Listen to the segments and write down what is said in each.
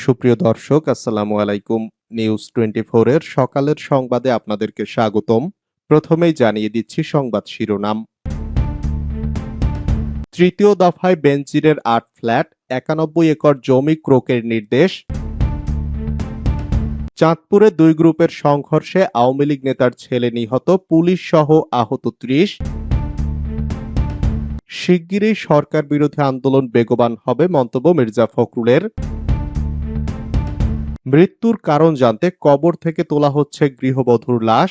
সুপ্রিয় দর্শক, আসসালামু আলাইকুম। নিউজ টোয়েন্টি এর সকালের সংবাদে আপনাদেরকে স্বাগতম। প্রথমেই জানিয়ে দিচ্ছি সংবাদ শিরোনাম। তৃতীয় দফায় বেঞ্জিরের আট ফ্ল্যাট, একানব্বই একর জমি ক্রোকের নির্দেশ। চাঁদপুরে দুই গ্রুপের সংঘর্ষে আওয়ামী লীগ নেতার ছেলে নিহত, পুলিশ সহ আহত ত্রিশ। শিগগিরই সরকার বিরোধী আন্দোলন বেগবান হবে মন্তব্য মির্জা ফখরুলের। মৃত্যুর কারণ জানতে কবর থেকে তোলা হচ্ছে গৃহবধূর লাশ।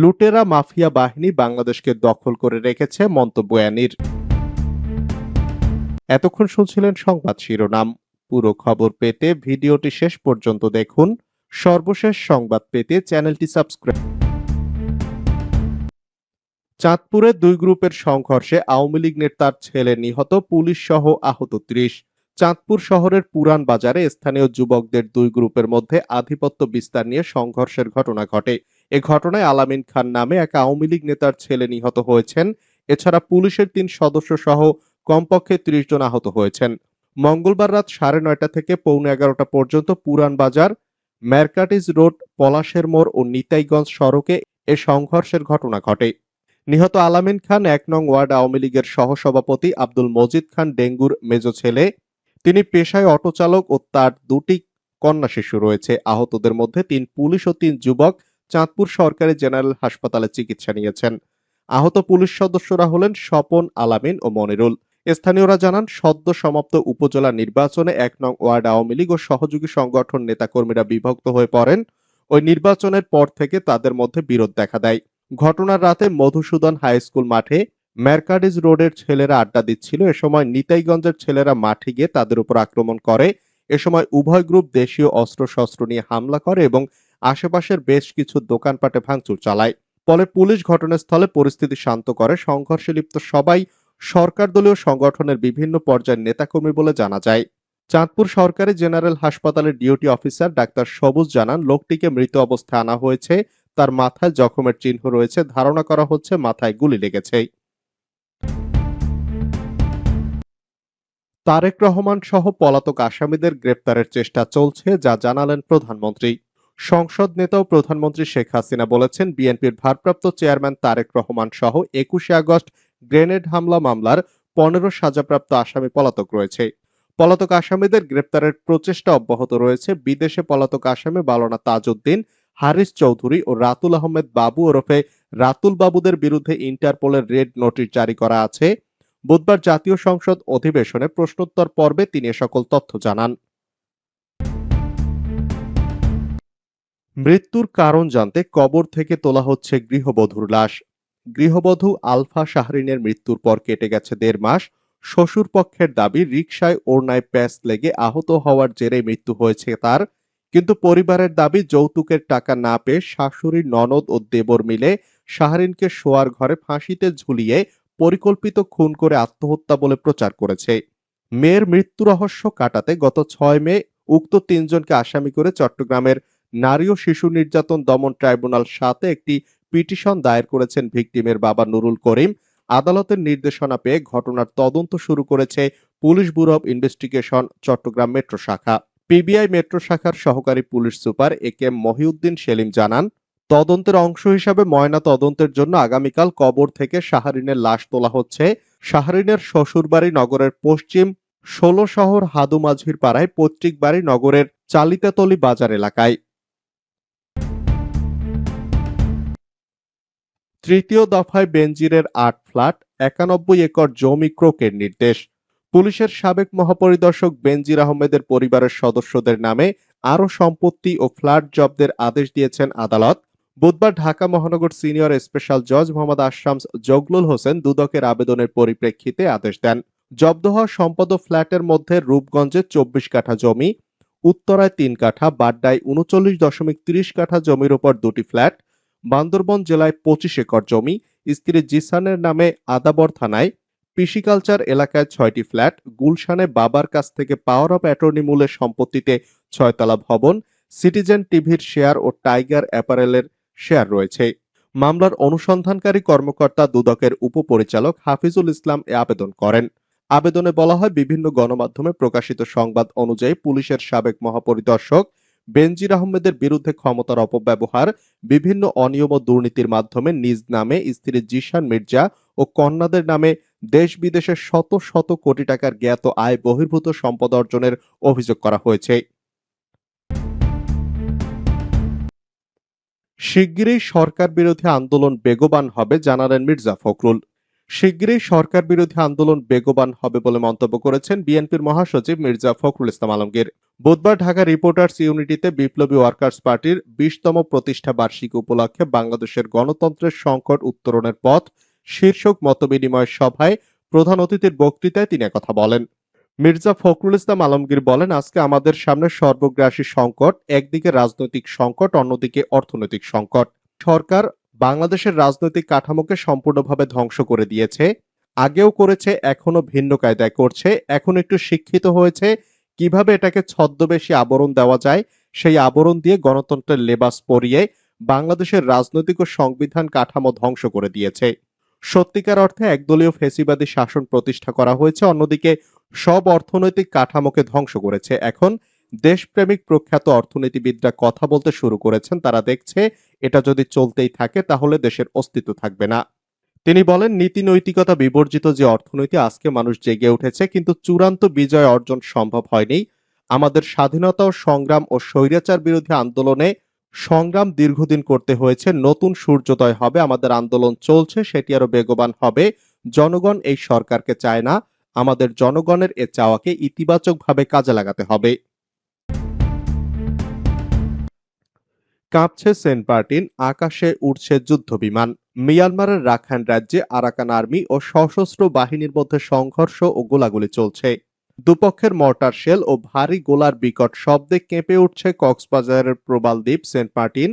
লুটেরা মাফিয়া বাহিনী বাংলাদেশকে দখল করে রেখেছে মন্তব্য অ্যানির। এতক্ষণ শুনছিলেন সংবাদ শিরোনাম। পুরো খবর পেতে ভিডিওটি শেষ পর্যন্ত দেখুন। সর্বশেষ সংবাদ পেতে চ্যানেলটি সাবস্ক্রাইব চাঁদপুরে দুই গ্রুপের সংঘর্ষে আওয়ামী লীগ নেতার ছেলে নিহত, পুলিশ সহ আহত ত্রিশ। চাঁদপুর শহরের পুরান বাজারে স্থানীয় যুবকদের দুই গ্রুপের মধ্যে আধিপত্য বিস্তার নিয়ে সংঘর্ষের ঘটনা ঘটে। এ ঘটনায় আলামিন খান নামে এক আওয়ামী লীগ নেতার ছেলে নিহত হয়েছেন। এছাড়া পুলিশের তিন সদস্য সহ কমপক্ষে ত্রিশ জন আহত হয়েছেন। মঙ্গলবার রাত সাড়ে নয়টা থেকে পৌনে এগারোটা পর্যন্ত পুরান বাজার, ম্যারকাটিজ রোড, পলাশের মোড় ও নিতাইগঞ্জ সড়কে এ সংঘর্ষের ঘটনা ঘটে। নিহত আলামিন খান এক নং ওয়ার্ড আওয়ামী লীগের সহসভাপতি আব্দুল মজিদ খান ডেঙ্গুর মেজ ছেলে তিনি পেশায় অটো চালক ও তার দুটি কন্যা শিশু রয়েছে। আহতদের মধ্যে তিন পুলিশ ও তিন যুবক চাঁদপুর সরকারি জেনারেল হাসপাতালে চিকিৎসা নিয়েছেন। আহত পুলিশ সদস্যরা হলেন স্বপন আলামিন ও মনিরুল। স্থানীয়রা জানান, সদ্য সমাপ্ত উপজেলা নির্বাচনে এক নং ওয়ার্ড আওয়ামী লীগ ও সহযোগী সংগঠন নেতাকর্মীরা বিভক্ত হয়ে পড়েন। ওই নির্বাচনের পর থেকে তাদের মধ্যে বিরোধ দেখা দেয়। ঘটনার রাতে মধুসূদন হাই স্কুল মাঠে ম্যারকাডিজ রোডের ছেলেরা আড্ডা দিচ্ছিল। এ সময় নিতাইগঞ্জের ছেলেরা মাঠে গিয়ে তাদের উপর আক্রমণ করে। এ সময় উভয় গ্রুপ দেশীয় অস্ত্রশস্ত্র নিয়ে হামলা করে এবং আশেপাশের বেশ কিছু দোকানপাটে ভাঙচুর চালায়। ফলে পুলিশ ঘটনাস্থলে পরিস্থিতি শান্ত করে। সংঘর্ষে লিপ্ত সবাই সরকার দলীয় সংগঠনের বিভিন্ন পর্যায়ের নেতাকর্মী বলে জানা যায়। চাঁদপুর সরকারি জেনারেল হাসপাতালের ডিউটি অফিসার ডাক্তার সবুজ জানান, লোকটিকে মৃত অবস্থায় আনা হয়েছে। তার মাথায় জখমের চিহ্ন রয়েছে। ধারণা করা হচ্ছে মাথায় গুলি লেগেছে। তারেক রহমান সহ পলাতক আসামিদের গ্রেপ্তারের চেষ্টা চলছে, যা জানালেন প্রধানমন্ত্রী। সংসদ নেতা ও প্রধানমন্ত্রী শেখ হাসিনা বলেছেন, বিএনপির ভারপ্রাপ্ত চেয়ারম্যান তারেক রহমান সহ একুশে আগস্ট গ্রেনেড হামলা মামলার পনেরো সাজাপ্রাপ্ত আসামি পলাতক রয়েছে। পলাতক আসামিদের গ্রেপ্তারের প্রচেষ্টা অব্যাহত রয়েছে। বিদেশে পলাতক আসামি বালনা তাজউদ্দিন, হারিস চৌধুরী ও রাতুল আহমেদ বাবু ওরফে রাতুল বাবুদের বিরুদ্ধে ইন্টারপোলের রেড নোটিশ জারি করা আছে। বুধবার জাতীয় সংসদ অধিবেশনে প্রশ্নোত্তর পর্বে তিনি সকল তথ্য জানান। মৃত্যুর কারণ জানতে কবর থেকে তোলা হচ্ছে গৃহবধূর লাশ। গৃহবধূ আলফা শাহরিনের মৃত্যুর পর কেটে গেছে দেড় মাস। শ্বশুর পক্ষের দাবি, রিকশায় ওড়নায় প্যাচ লেগে আহত হওয়ার জেরে মৃত্যু হয়েছে তার। কিন্তু পরিবারের দাবি, যৌতুকের টাকা না পেয়ে শাশুড়ি ননদ ও দেবর মিলে শাহরিনকে শোয়ার ঘরে ফাঁসিতে ঝুলিয়ে পরিকল্পিত খুন করে আত্মহত্যা বলে প্রচার করেছে। মেয়ের মৃত্যু রহস্য কাটাতে গত ছয় মে উক্ত তিনজনকে আসামি করে চট্টগ্রামের নারী ও শিশু নির্যাতন দমন ট্রাইব্যুনাল সাথে একটি পিটিশন দায়ের করেছেন ভিকটিমের বাবা নুরুল করিম। আদালতের নির্দেশনা পেয়ে ঘটনার তদন্ত শুরু করেছে police bureau of investigation, Chattogram metro শাখা। পিবিআই মেট্রো শাখার সহকারী police super A K Mohiuddin Selim জানান তদন্তের অংশ হিসাবে ময়না তদন্তের জন্য আগামীকাল কবর থেকে শাহরিনের লাশ তোলা হচ্ছে। শাহরিনের শ্বশুরবাড়ি নগরের পশ্চিম ষোলো শহর হাদুমাঝির পাড়ায় পৈতৃক বাড়ি নগরের চালিতাতলি বাজার এলাকায়। তৃতীয় দফায় বেনজিরের আট ফ্ল্যাট, একানব্বই একর জমি ক্রোকের নির্দেশ। পুলিশের সাবেক মহাপরিদর্শক বেনজির আহমেদের পরিবারের সদস্যদের নামে আরও সম্পত্তি ও ফ্ল্যাট জব্দের আদেশ দিয়েছেন আদালত। বুধবার ঢাকা মহানগর সিনিয়র স্পেশাল জজ মোহাম্মদ আশামস জগলুল হোসেন দুদকের আবেদনের পরিপ্রেক্ষিতে আদেশ দেন। জব্দ হওয়া সম্পদ ফ্ল্যাটের মধ্যে রূপগঞ্জে চব্বিশ কাঠা জমি, উত্তরায় তিন কাঠা, বাড্ডায় উনচল্লিশ দশমিক তিরিশ কাঠা জমির ওপর দুটি ফ্ল্যাট, বান্দরবন জেলায় পঁচিশ একর জমি, স্ত্রী জিসানের নামে আদাবর থানায়, পিসিকালচার এলাকায় ছয়টি ফ্ল্যাট, গুলশানে বাবার কাছ থেকে পাওয়ার অফ অ্যাটর্নি মূলের সম্পত্তিতে ছয়তলা ভবন, সিটিজেন টিভির শেয়ার ও টাইগার অ্যাপারেলের শেয়ার রয়েছে। মামলার অনুসন্ধানকারী কর্মকর্তা দুদকের উপপরিচালক হাফিজুল ইসলাম এ আবেদন করেন। আবেদনে বলা হয়, বিভিন্ন গণমাধ্যমে প্রকাশিত সংবাদ অনুযায়ী পুলিশের সাবেক মহাপরিদর্শক বেনজির আহমেদের বিরুদ্ধে ক্ষমতার অপব্যবহার, বিভিন্ন অনিয়ম ও দুর্নীতির মাধ্যমে নিজ নামে স্ত্রী জিশান মির্জা ও কন্যাদের নামে দেশ বিদেশে শত শত কোটি টাকার জ্ঞাত আয় বহির্ভূত সম্পদ অর্জনের অভিযোগ করা হয়েছে। শিগগিরই সরকার বিরোধী আন্দোলন বেগবান হবে, জানালেন মির্জা ফখরুল। শিগগিরই সরকার বিরোধী আন্দোলন বেগবান হবে বলে মন্তব্য করেছেন বিএনপির মহাসচিব মির্জা ফখরুল ইসলাম আলমগীর। বুধবার ঢাকা রিপোর্টার্স ইউনিটিতে বিপ্লবী ওয়ার্কার্স পার্টির বিশতম প্রতিষ্ঠা বার্ষিকী উপলক্ষে বাংলাদেশের গণতন্ত্রের সংকট উত্তরণের পথ, শীর্ষক মতবিনিময় সভায় প্রধান অতিথির বক্তৃতায় তিনি কথা বলেন। মির্জা ফখরুল ইসলাম আলমগীর বলেন, আজকে আমাদের সামনে সর্বগ্রাসী সংকট, একদিকে রাজনৈতিক সংকট, অন্যদিকে অর্থনৈতিক সংকট। সরকার বাংলাদেশের রাজনৈতিক কাঠামোকে সম্পূর্ণভাবে ধ্বংস করে দিয়েছে, আগেও করেছে এখনও ভিন্ন কায়দায় করছে, এখন একটু শিক্ষিত হয়েছে, কীভাবে এটাকে ছদ্মবেশী আবরণ দেওয়া যায়, সেই আবরণ দিয়ে গণতন্ত্রের লেবাস পরিয়ে বাংলাদেশের রাজনৈতিক ও সংবিধান কাঠামো ধ্বংস করে দিয়েছে। সত্যিকার অর্থে একদলীয় ফেসিবাদী শাসন প্রতিষ্ঠা করা হয়েছে, অন্যদিকে সব অর্থনৈতিক কাঠামোকে ধ্বংস করেছে। এখন দেশপ্রেমিক প্রখ্যাত অর্থনীতিবিদরা কথা বলতে শুরু করেছেন। তারা দেখছে এটা যদি চলতেই থাকে, তাহলে দেশের অস্তিত্ব থাকবে না। তিনি বলেন, নীতি নৈতিকতা বিবর্জিত যে অর্থনীতি, আজকে মানুষ জেগে উঠেছে, কিন্তু চূড়ান্ত বিজয় অর্জন সম্ভব হয়নি। আমাদের স্বাধীনতা ও সংগ্রাম ও স্বৈরাচার বিরোধী আন্দোলনে সংগ্রাম দীর্ঘদিন করতে হয়েছে। নতুন সূর্যোদয় হবে, আমাদের আন্দোলন চলছে, সেটি আরও বেগবান হবে। জনগণ এই সরকারকে চায় না। আমাদের জনগণের এ চাওয়াকে ইতিবাচকভাবে কাজে লাগাতে হবে। কাঁপছে সেন্ট মার্টিন, আকাশে উড়ছে যুদ্ধ বিমান। মিয়ানমারের রাখাইন রাজ্যে আরাকান আর্মি ও সশস্ত্র বাহিনীর মধ্যে সংঘর্ষ ও গোলাগুলি চলছে। দুপক্ষের মর্টার শেল ও ভারী গোলার বিকট শব্দে কেঁপে উঠছে কক্সবাজারের প্রবাল দ্বীপ সেন্ট মার্টিন।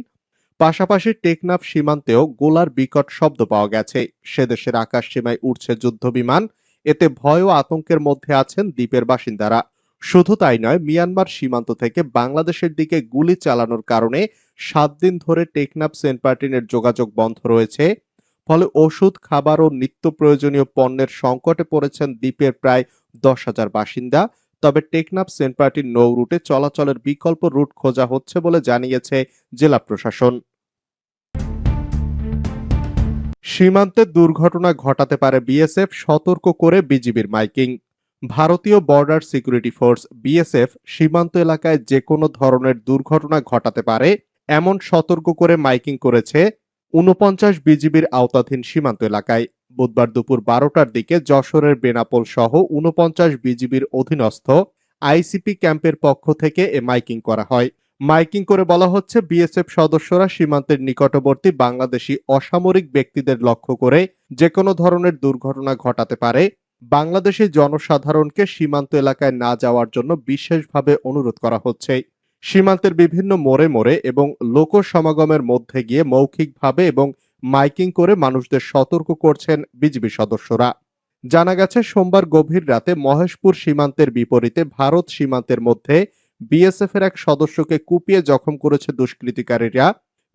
পাশাপাশি টেকনাফ সীমান্তেও গোলার বিকট শব্দ পাওয়া গেছে। সে দেশের আকাশ সীমায় উঠছে যুদ্ধ বিমান। এতে ভয় ও আতঙ্কের মধ্যে আছেন দ্বীপের বাসিন্দারা। শুধু তাই নয়, মিয়ানমার সীমান্ত থেকে বাংলাদেশের দিকে গুলি চালানোর কারণে সাত দিন ধরে টেকনাফ সেন্ট মার্টিনের যোগাযোগ বন্ধ রয়েছে। ফলে ওষুধ, খাবার ও নিত্য প্রয়োজনীয় পণ্যের সংকটে পড়েছেন দ্বীপের প্রায় দশ হাজার বাসিন্দা। তবে টেকনাফ সেন্ট মার্টিন নৌ রুটে চলাচলের বিকল্প রুট খোঁজা হচ্ছে বলে জানিয়েছে জেলা প্রশাসন। সীমান্তে দুর্ঘটনা ঘটাতে পারে বিএসএফ, সতর্ক করে বিজিবির মাইকিং। ভারতীয় বর্ডার সিকিউরিটি ফোর্স বিএসএফ সীমান্ত এলাকায় যে কোনো ধরনের দুর্ঘটনা ঘটাতে পারে, এমন সতর্ক করে মাইকিং করেছে উনপঞ্চাশ বিজিবির আওতাধীন সীমান্ত এলাকায়। বুধবার দুপুর বারোটার দিকে যশোরের বেনাপোল সহ উনপঞ্চাশ বিজিবির অধীনস্থ আইসিপি ক্যাম্পের পক্ষ থেকে এ মাইকিং করা হয়। মাইকিং করে বলা হচ্ছে, বিএসএফ সদস্যরা সীমান্তের নিকটবর্তী বাংলাদেশি অসামরিক ব্যক্তিদের লক্ষ্য করে যে কোনো ধরনের দুর্ঘটনা ঘটাতে পারে। বাংলাদেশি জনসাধারণকে সীমান্ত এলাকায় না যাওয়ার জন্য বিশেষভাবে অনুরোধ করা হচ্ছে। সীমান্তের বিভিন্ন মোড়ে মোড়ে এবং লোক সমাগমের মধ্যে গিয়ে মৌখিকভাবে এবং মাইকিং করে মানুষদের সতর্ক করছেন বিজিবি সদস্যরা। জানা গেছে, সোমবার গভীর রাতে মহেশপুর সীমান্তের বিপরীতে ভারত সীমান্তের মধ্যে বিএসএফ এর এক সদস্যকে কুপিয়ে জখম করেছে দুষ্কৃতিকারীরা।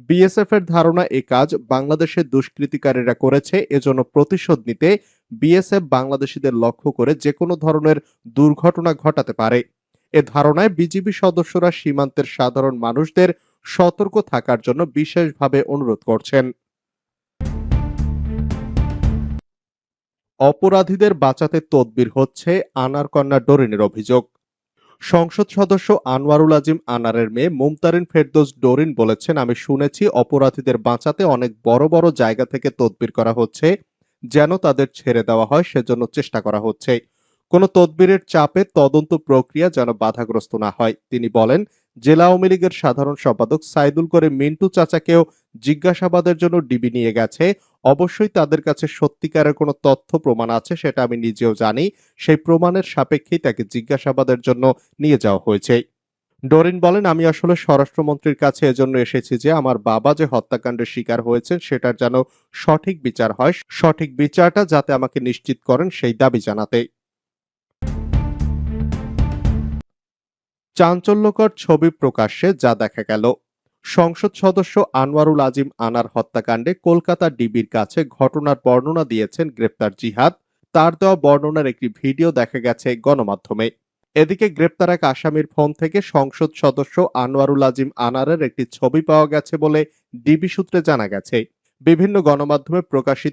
বিএসএফ এর ধারণা এ কাজ বাংলাদেশের দুষ্কৃতিকারীরা করেছে, এজন্য প্রতিশোধ নিতে বিএসএফ বাংলাদেশিদের লক্ষ্য করে যে কোনো ধরনের দুর্ঘটনা ঘটাতে পারে। এ ধারণায় বিজিবি সদস্যরা সীমান্তের সাধারণ মানুষদের সতর্ক থাকার জন্য বিশেষভাবে অনুরোধ করছেন। অপরাধীদের বাঁচাতে তদবির হচ্ছে আনারকন্যা ডোরিনের অভিযোগ। সংসদ সদস্য আনোয়ারুল আজিম আনারের মেয়ে মুমতারিন ফেরদৌস ডোরিন বলেছেন, আমি শুনেছি অপরাধীদের বাঁচাতে অনেক বড় বড় জায়গা থেকে তদবির করা হচ্ছে, যেন তাদের ছেড়ে দেওয়া হয়, সেজন্য চেষ্টা করা হচ্ছে। কোনো তদবিরের চাপে তদন্ত প্রক্রিয়া যেন বাধাগ্রস্ত না হয়। তিনি বলেন, জেলা আওয়ামী লীগের সাধারণ সম্পাদক সাইদুল করে মিন্টু চাচাকেও জিজ্ঞাসাবাদের জন্য ডিবি নিয়ে গেছে। অবশ্যই তাদের কাছে সত্যিকারের কোনো তথ্য, প্রমাণ আছে, সেটা আমি নিজেও জানি। সেই প্রমাণের সাপেক্ষেই তাকে জিজ্ঞাসাবাদের জন্য নিয়ে যাওয়া হয়েছে। ডরিন বলেন, আমি আসলে স্বরাষ্ট্রমন্ত্রীর কাছে এজন্য এসেছি যে আমার বাবা যে হত্যাকাণ্ডের শিকার হয়েছেন, সেটার যেন সঠিক বিচার হয়। সঠিক বিচারটা যাতে আমাকে নিশ্চিত করেন সেই দাবি জানাতে। চাঞ্চল্যকর ছবি প্রকাশ্যে যা দেখা গেল। সংসদ সদস্য আনোয়ারুল আজিম আনার হত্যাকাণ্ডে কলকাতা ডিবির কাছে ঘটনার বর্ণনা দিয়েছেন গ্রেপ্তার জিহাদ। তার দেওয়া বর্ণনার একটি ভিডিও দেখা গেছে গণমাধ্যমে। এদিকে গ্রেপ্তার এক আসামির ফোন থেকে সংসদ সদস্য আনোয়ারুল আজিম আনারের একটি ছবি পাওয়া গেছে বলে ডিবি সূত্রে জানা গেছে। বিভিন্ন গণমাধ্যমে প্রকাশিত